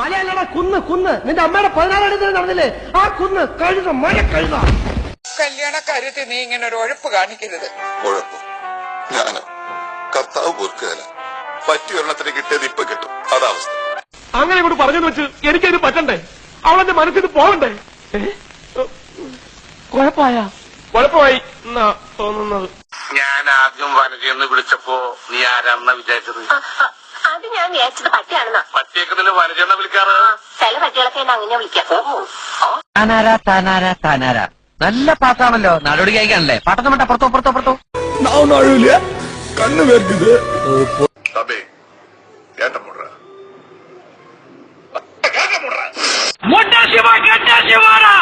മലയല്ലടാ കുന്ന് കുന്ന്. നിന്റെ അമ്മയുടെ പതിനാറാം തീയതി നടന്നില്ലേ? ആ കുന്ന് കഴുത മഴ കഴുത കല്യാണ കാര്യത്തിൽ നീ ഇങ്ങനെ ഒരു ഒഴപ്പ് കാണിക്കരുത്. ഉഴപ്പ് ഞാനോ? കർത്താവ് പൊറുക്കുകയല്ല. പറ്റിയൊരെണ്ണത്തിന് കിട്ടിയത് ഇപ്പൊ കിട്ടും. അതാവസ്ഥ അങ്ങനെ ഇങ്ങോട്ട് പറഞ്ഞെന്ന് വെച്ച് എനിക്കത് പറ്റണ്ടേ? അവളെന്റെ മനസ്സിൽ നിന്ന് പോകണ്ടേ? കുഴപ്പമായ? കുഴപ്പമായി. എന്നാ തോന്നുന്നത്? ഞാൻ ആദ്യം വനജയെന്ന് വിളിച്ചപ്പോ നീ ആരാണെന്നാ വിചാരിച്ചത്? അത് ഞാൻ വിചാരിച്ചത് പറ്റിയാണെന്നാ പറ്റിയേക്കുന്നതിന് വനജയെന്ന കുട്ടികളൊക്കെ അങ്ങനെ വിളിക്കാം താനാര താനാര താനാര നല്ല പാട്ടാണല്ലോ നാടോടി ഗായിക്കാണല്ലേ പാട്ടൊന്നും വേണ്ട പുറത്തോ പുറത്തോ പുറത്തോ കണ്ണു വേർക്കുന്നത് தம்பி ஏட்ட போடுற ஏட்ட போடுற மொட்டா சிவா கெட்டா சிவாரா